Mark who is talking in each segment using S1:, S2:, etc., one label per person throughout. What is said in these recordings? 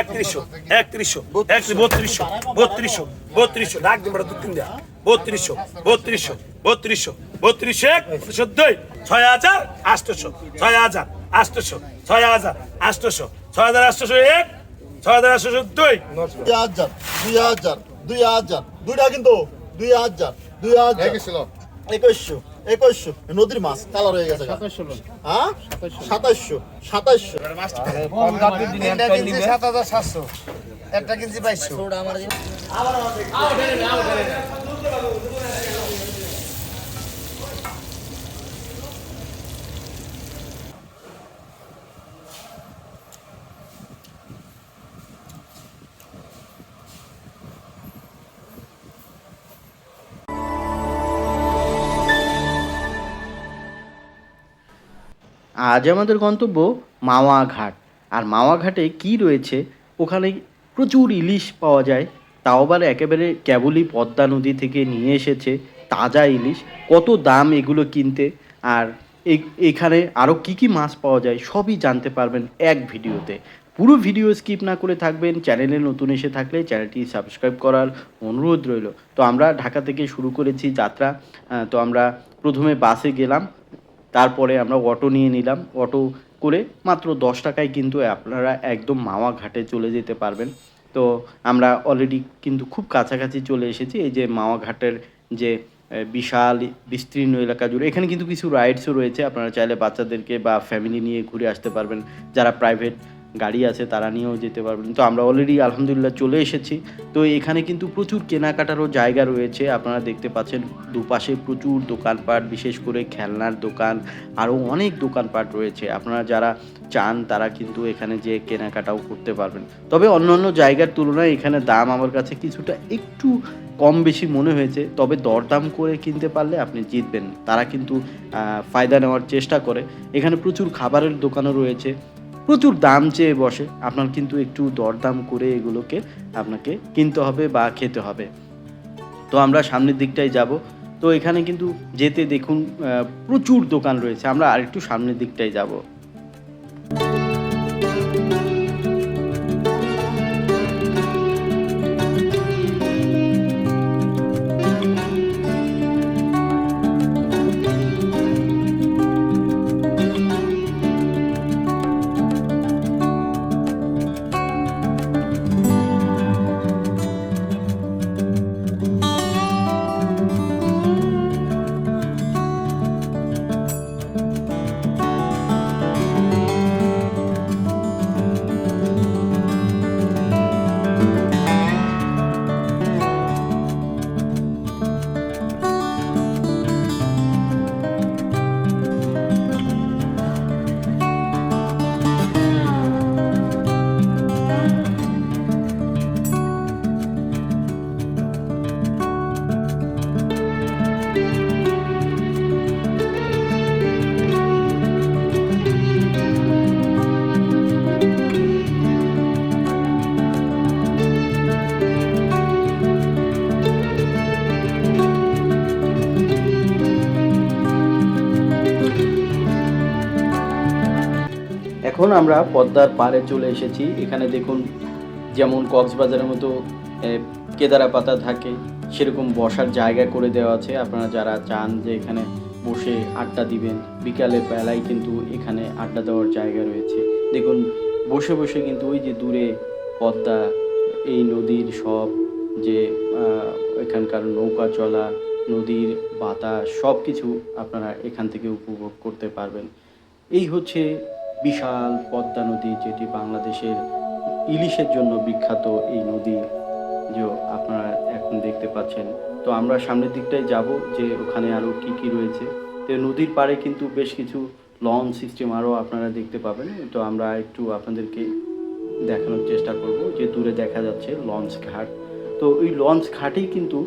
S1: একত্রিশশো একত্রিশশো একত্রিশ বত্রিশশো বত্রিশশো বত্রিশশো ডাক দিন বড় দু তিন দেয়া। বত্রিশশো বত্রিশশো বত্রিশশো বত্রিশশো এক চোদ্দই ছয় হাজার আটশোশো ছয় হাজার আটশোশো ছয় হাজার আটশোশো ছয় হাজার আটশোশো এক ছয় হাজার আটশোশো দুই।
S2: দুই হাজার দুই হাজার দুই হাজার দুইটা কিন্তু দুই হাজার দুই হাজার একুশশো একুশশো। নদীর মাছ কালার হয়ে গেছে। হ্যাঁ? সাতাশশো সাতাশশো
S3: একটা কিনছি সাত হাজার সাতশো। একটা কিনছি বাইশশো।
S4: আজ আমাদের গন্তব্য মাওয়া ঘাট আর মাওয়া ঘাটে কি রয়েছে? ওখানে প্রচুর ইলিশ পাওয়া যায়। তাও আবার একেবারে কেবলই পদ্মা নদী থেকে নিয়ে এসেছে তাজা ইলিশ। কত দাম এগুলো কিনতে? আর এখানে আরও কি কি মাছ পাওয়া যায় সবই জানতে পারবেন এক ভিডিওতে। পুরো ভিডিও স্কিপ না করে থাকবেন, চ্যানেলে নতুন এসে থাকলে চ্যানেলটি সাবস্ক্রাইব করার অনুরোধ রইল। তো আমরা ঢাকা থেকে শুরু করেছি যাত্রা। তো আমরা প্রথমে বাসে গেলাম। তারপরে আমরা অটো নিয়ে নিলাম। অটো করে মাত্র দশ টাকায় কিন্তু আপনারা একদম মাওয়া ঘাটে চলে যেতে পারবেন। তো আমরা অলরেডি কিন্তু খুব কাছাকাছি চলে এসেছি। এই যে মাওয়া ঘাটের যে বিশাল, বিস্তীর্ণ এলাকা জুড়ে এখানে কিন্তু কিছু রাইডসও রয়েছে। আপনারা চাইলে বাচ্চাদেরকে বা ফ্যামিলি নিয়ে ঘুরে আসতে পারবেন। যারা প্রাইভেট গাড়ি আছে, তারা নিয়েও যেতে পারবেন তো আমরা অলরেডি আলহামদুলিল্লাহ চলে এসেছি। তো এখানে কিন্তু প্রচুর কেনাকাটারও জায়গা রয়েছে। আপনারা দেখতে পাচ্ছেন দুপাশে প্রচুর দোকানপাট, বিশেষ করে খেলনার দোকান, আরও অনেক দোকানপাট রয়েছে। আপনারা যারা চান, তারা কিন্তু এখানে যে কেনাকাটাও করতে পারবেন। তবে অন্যান্য জায়গার তুলনায় এখানে দাম আমার কাছে কিছুটা একটু কম বেশি মনে হয়েছে। তবে দরদাম করে কিনতে পারলে আপনি জিতবেন। তারা কিন্তু ফায়দা নেওয়ার চেষ্টা করে। এখানে প্রচুর খাবারের দোকানও রয়েছে। প্রচুর দাম চেয়ে বসে। আপনার কিন্তু একটু দরদাম করে এগুলোকে আপনাকে কিনতে হবে বা খেতে হবে। তো আমরা সামনের দিকটাই যাব। তো এখানে কিন্তু যেতে দেখুন প্রচুর দোকান রয়েছে। আমরা আরেকটু সামনের দিকটাই যাব। এখন আমরা পদ্মার পাড়ে চলে এসেছি। এখানে দেখুন, যেমন কক্সবাজারের মতো কেদারা পাতা থাকে, সেরকম বসার জায়গা করে দেওয়া আছে। আপনারা যারা চান যে এখানে বসে আড্ডা দিবেন বিকালে বেলায় কিন্তু এখানে আড্ডা দেওয়ার জায়গা রয়েছে। দেখুন, বসে বসে কিন্তু ওই যে দূরে পদ্মা, এই নদীর সব যে এখানকার নৌকা চলা, নদীর বাতাস সব কিছু আপনারা এখান থেকে উপভোগ করতে পারবেন। এই হচ্ছে বিশাল পদ্মা নদী যেটি বাংলাদেশের ইলিশের জন্য বিখ্যাত এই নদী, যে আপনারা এখন দেখতে পাচ্ছেন। তো আমরা সামনের দিকটায় যাব যে ওখানে আরও কি কি রয়েছে। তো নদীর পাড়ে কিন্তু বেশ কিছু লঞ্চ সিস্টেম আরও আপনারা দেখতে পাবেন। তো আমরা একটু আপনাদেরকে দেখানোর চেষ্টা করব যে দূরে দেখা যাচ্ছে লঞ্চ ঘাট। তো ওই লঞ্চ ঘাটেই কিন্তু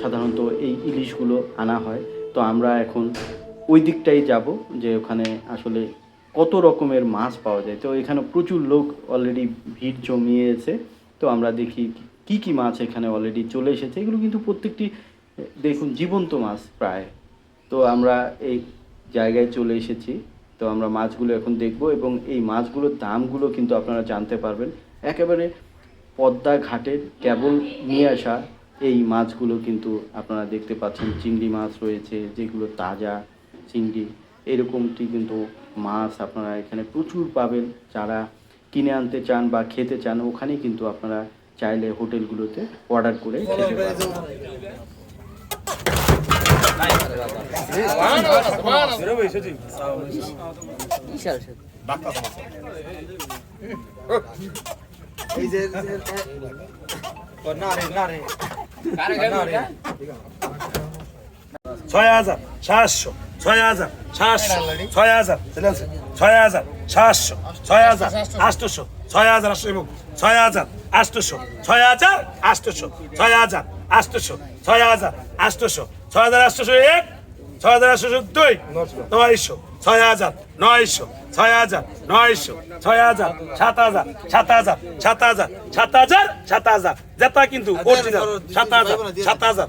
S4: সাধারণত এই ইলিশগুলো আনা হয়। তো আমরা এখন ওই দিকটাই যাব যে ওখানে আসলে কত রকমের মাছ পাওয়া যায়। তো এখানে প্রচুর লোক অলরেডি ভিড় জমিয়েছে। তো আমরা দেখি কি কি মাছ এখানে অলরেডি চলে এসেছে। এগুলো কিন্তু প্রত্যেকটি, দেখুন, জীবন্ত মাছ প্রায়। তো আমরা এই জায়গায় চলে এসেছি। তো আমরা মাছগুলো এখন দেখব এবং এই মাছগুলোর দামগুলো কিন্তু আপনারা জানতে পারবেন। একেবারে পদ্মা ঘাটের কেবল নিয়ে আসা এই মাছগুলো কিন্তু আপনারা দেখতে পাচ্ছেন। চিংড়ি মাছ রয়েছে, যেগুলো তাজা চিংড়ি। এরকমটি কিন্তু মাছ আপনারা এখানে প্রচুর পাবেন। যারা কিনে আনতে চান বা খেতে চান, ওখানেই কিন্তু আপনারা চাইলে হোটেলগুলোতে অর্ডার করে খেতে পারেন
S1: ছয় হাজার, সাতশো। ছয় হাজার সাতশো ছয় হাজার ছয় হাজার সাতশো ছয় হাজার আটশোশো ছয় হাজার আটশো এবং ছয় হাজার আটশোশো ছয় হাজার আটশোশো ছয় হাজার আটশোশো ছয় হাজার আটশোশো ছয় হাজার আটশোশো এক ছয় হাজার আটশোশো দুই নয়শো ছয় হাজার নয়শো ছয় হাজার নয়শো ছয় হাজার সাত হাজার সাত হাজার সাত হাজার সাত হাজার সাত হাজার যেটা কিন্তু অরিজিনাল সাত হাজার সাত হাজার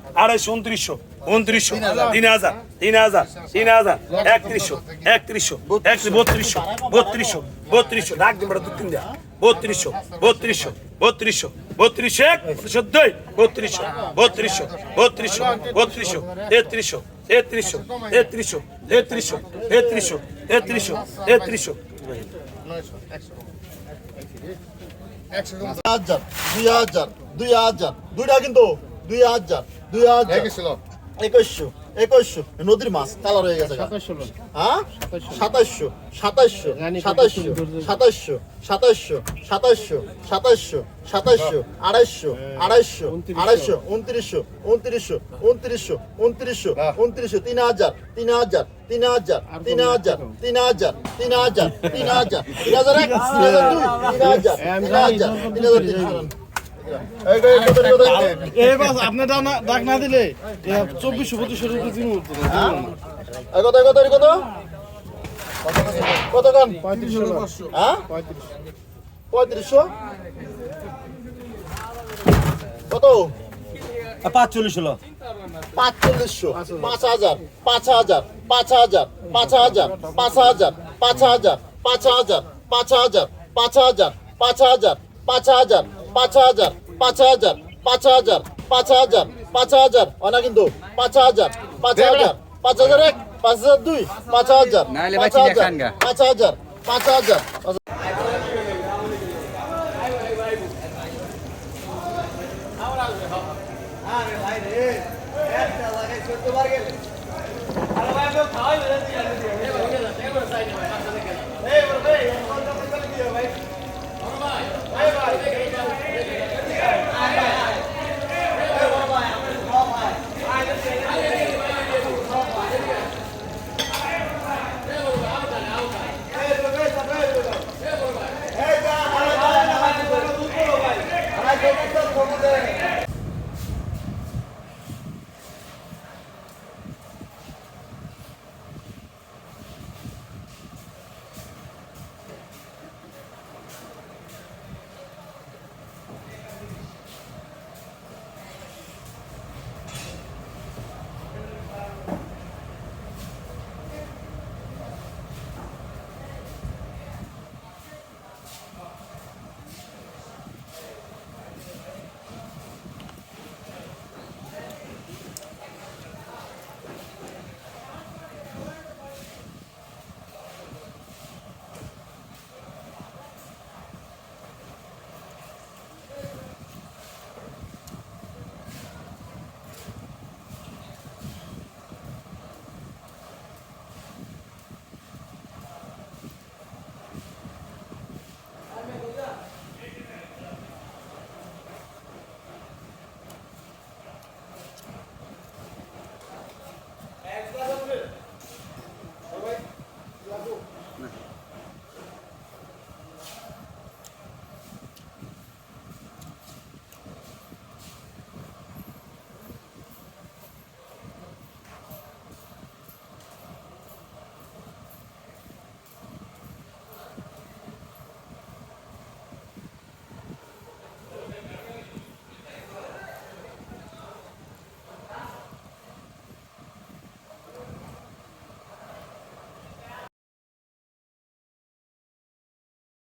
S1: আড়াইশো উনত্রিশশো উনত্রিশশো তিন হাজার তিন হাজার তিন হাজার একত্রিশশো একত্রিশশো একত্রিশ বত্রিশশো বত্রিশশো বত্রিশশো ডাক দিন দু তিন দেয়া বত্রিশশো বত্রিশশো বত্রিশশো বত্রিশশো এক বত্রিশশো দুই বত্রিশশো বত্রিশশো বত্রিশশো বত্রিশশো তেত্রিশশো তেত্রিশশো তেত্রিশশো তেত্রিশশো তেত্রিশশো তেত্রিশশো তেত্রিশশো
S2: দুই হাজার দুই হাজার দুইটা কিন্তু দুই হাজার দুই হাজার। একুশশো একুশশো নদীর মাছ কালার হয়ে গেছে হ্যাঁ? সাতাশশো। সাতাশশো সাতাশশো সাতাশশো সাতাশশো সাতাশশো সাতাশশো সাতাশশো আড়াইশো আড়াইশো আড়াইশো উনত্রিশশো উনত্রিশশো উনত্রিশশো উনত্রিশশো উনত্রিশশো তিন হাজার তিন হাজার তিন হাজার তিন হাজার তিন হাজার তিন হাজার তিন হাজার তিন হাজার এক তিন হাজার দুই তিন হাজার তিন হাজার তিন হাজার তিন
S5: আপনি ডাক না- দিলে চব্বিশশো পঁচিশশো
S2: কত, কত, কত? কত গান? হ্যাঁ? পঁয়ত্রিশশো? কত?
S5: পাঁচচল্লিশ হলো
S2: পাঁচচল্লিশশো পাঁচ হাজার পাঁচ হাজার পাঁচ হাজার পাঁচ হাজার পাঁচ হাজার পাঁচ হাজার পাঁচ হাজার পাঁচ হাজার পাঁচ হাজার পাঁচ হাজার পাঁচ হাজার পাঁচ হাজার পাঁচ হাজার পাঁচ হাজার পাঁচ হাজার পাঁচ হাজার। অনা কিন্তু পাঁচ হাজার পাঁচ হাজার পাঁচ হাজার এক পাঁচ হাজার দুই পাঁচ হাজার পাঁচ হাজার পাঁচ হাজার পাঁচ হাজার।